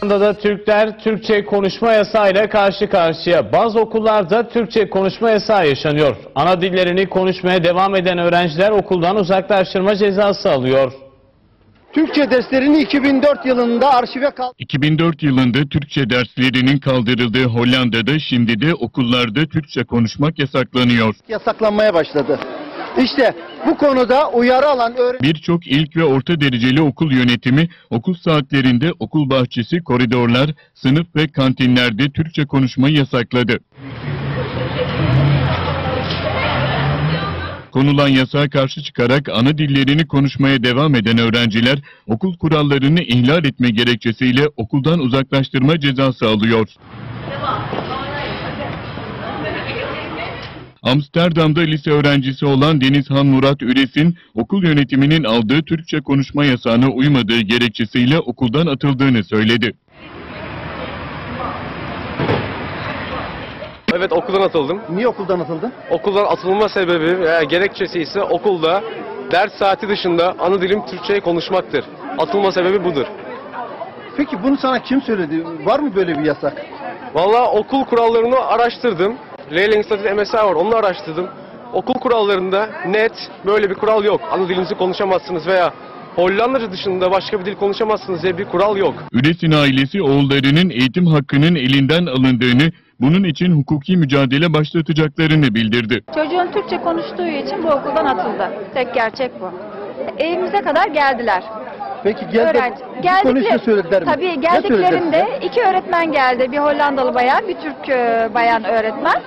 Hollanda'da Türkler Türkçe konuşma yasağıyla karşı karşıya. Bazı okullarda Türkçe konuşma yasağı yaşanıyor. Ana dillerini konuşmaya devam eden öğrenciler okuldan uzaklaştırma cezası alıyor. Türkçe derslerini 2004 yılında arşive kal 2004 yılında Türkçe derslerinin kaldırıldığı Hollanda'da şimdi de okullarda Türkçe konuşmak yasaklanıyor. yasaklanmaya başladı. İşte bu konuda uyarı alan öğrenci Birçok ilk ve orta dereceli okul yönetimi okul saatlerinde okul bahçesi, koridorlar, sınıf ve kantinlerde Türkçe konuşmayı yasakladı. Konulan yasağa karşı çıkarak ana dillerini konuşmaya devam eden öğrenciler okul kurallarını ihlal etme gerekçesiyle okuldan uzaklaştırma cezası alıyor. Amsterdam'da lise öğrencisi olan Denizhan Murat Üres'in okul yönetiminin aldığı Türkçe konuşma yasağına uymadığı gerekçesiyle okuldan atıldığını söyledi. Evet okuldan atıldım. niye okuldan atıldın? Okuldan atılma sebebi veya gerekçesi ise okulda ders saati dışında ana dilim Türkçe'yi konuşmaktır. Atılma sebebi budur. Peki bunu sana kim söyledi? Var mı böyle bir yasak? Valla okul kurallarını araştırdım. Leyland Statü MSI var onu araştırdım. Okul kurallarında net böyle bir kural yok. Ana dilinizi konuşamazsınız veya Hollandaca dışında başka bir dil konuşamazsınız diye bir kural yok. Üres'in ailesi oğullarının eğitim hakkının elinden alındığını, bunun için hukuki mücadele başlatacaklarını bildirdi. Çocuğun Türkçe konuştuğu için bu okuldan atıldı. Tek gerçek bu. Evimize kadar geldiler. Peki gel de Öğrenci. söylediler mi? Tabii geldiklerinde iki öğretmen geldi. Bir Hollandalı bayan, bir Türk e, bayan öğretmen.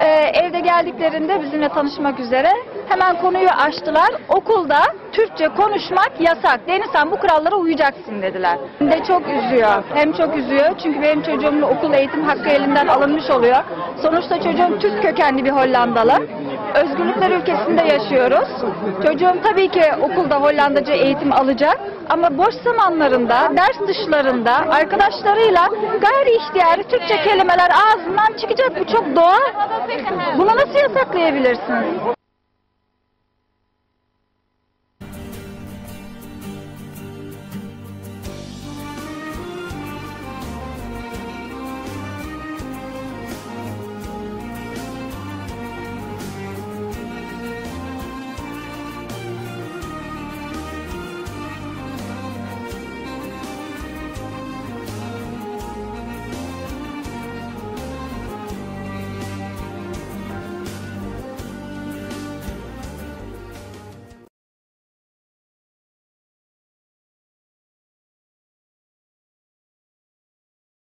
Ee, evde geldiklerinde bizimle tanışmak üzere hemen konuyu açtılar. Okulda Türkçe konuşmak yasak. Deniz sen bu kurallara uyacaksın dediler. De çok üzüyor. Hem çok üzüyor çünkü benim çocuğumun okul eğitim hakkı elinden alınmış oluyor. Sonuçta çocuğum Türk kökenli bir Hollandalı. Özgürlükler ülkesinde yaşıyoruz. Çocuğum tabii ki okulda Hollandaca eğitim alacak. Ama boş zamanlarında, ders dışlarında arkadaşlarıyla gayri ihtiyari Türkçe kelimeler ağzından çıkacak. Bu çok doğal. Bunu nasıl yasaklayabilirsiniz?